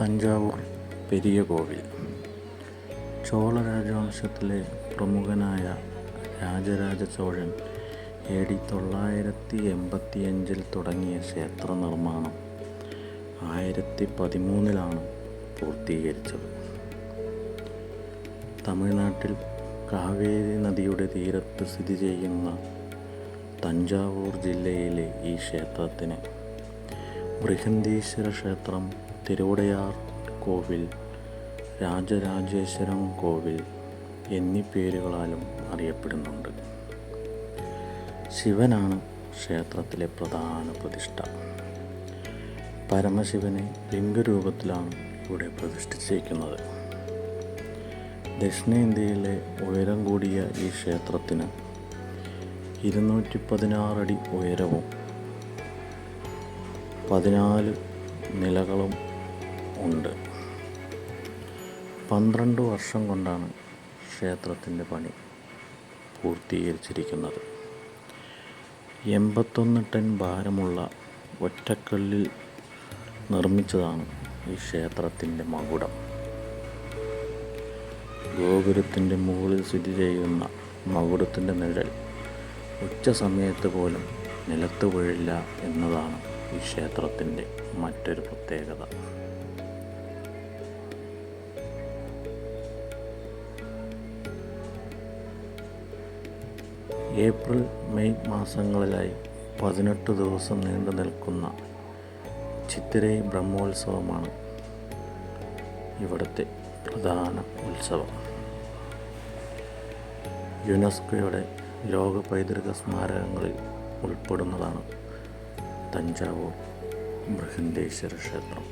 തഞ്ചാവൂർ പെരിയ കോവിൽ. ചോള രാജവംശത്തിലെ പ്രമുഖനായ Rajaraja Chozhan A D തൊള്ളായിരത്തി എൺപത്തിയഞ്ചിൽ തുടങ്ങിയ ക്ഷേത്ര നിർമ്മാണം ആയിരത്തി പതിമൂന്നിലാണ് പൂർത്തീകരിച്ചത്. തമിഴ്നാട്ടിൽ കാവേരി നദിയുടെ തീരത്ത് സ്ഥിതി ചെയ്യുന്ന തഞ്ചാവൂർ ജില്ലയിലെ ഈ ക്ഷേത്രത്തിന് ബൃഹന്തീശ്വര ക്ഷേത്രം തിരുവുടയാർ കോവിൽ രാജരാജേശ്വരം കോവിൽ എന്നീ പേരുകളാലും അറിയപ്പെടുന്നുണ്ട്. ശിവനാണ് ക്ഷേത്രത്തിലെ പ്രധാന പ്രതിഷ്ഠ. പരമശിവനെ ലിംഗരൂപത്തിലാണ് ഇവിടെ പ്രതിഷ്ഠിച്ചിരിക്കുന്നത്. ദക്ഷിണേന്ത്യയിലെ ഉയരം കൂടിയ ഈ ക്ഷേത്രത്തിന് ഇരുന്നൂറ്റി പതിനാറടി ഉയരവും പതിനാല് നിലകളും ഉണ്ട്. പന്ത്രണ്ട് വർഷം കൊണ്ടാണ് ക്ഷേത്രത്തിന്റെ പണി പൂർത്തീകരിച്ചിരിക്കുന്നത്. എൺപത്തൊന്ന് ടൺ ഭാരമുള്ള ഒറ്റക്കല്ലിൽ നിർമ്മിച്ചതാണ് ഈ ക്ഷേത്രത്തിന്റെ മകുടം. ഗോപുരത്തിന്റെ മുകളിൽ സ്ഥിതി ചെയ്യുന്ന മകുടത്തിന്റെ നിഴൽ ഉച്ച സമയത്ത് പോലും നിലത്ത് വീഴില്ല എന്നതാണ് ഈ ക്ഷേത്രത്തിന്റെ മറ്റൊരു പ്രത്യേകത. ഏപ്രിൽ മെയ് മാസങ്ങളിലായി പതിനെട്ട് ദിവസം നീണ്ടു നിൽക്കുന്ന ചിത്തിരൈ ബ്രഹ്മോത്സവമാണ് ഇവിടുത്തെ പ്രധാന ഉത്സവം. യുനെസ്കോയുടെ ലോക പൈതൃക സ്മാരകങ്ങളിൽ ഉൾപ്പെടുന്നതാണ് തഞ്ചാവൂർ ബൃഹന്തേശ്വര ക്ഷേത്രം.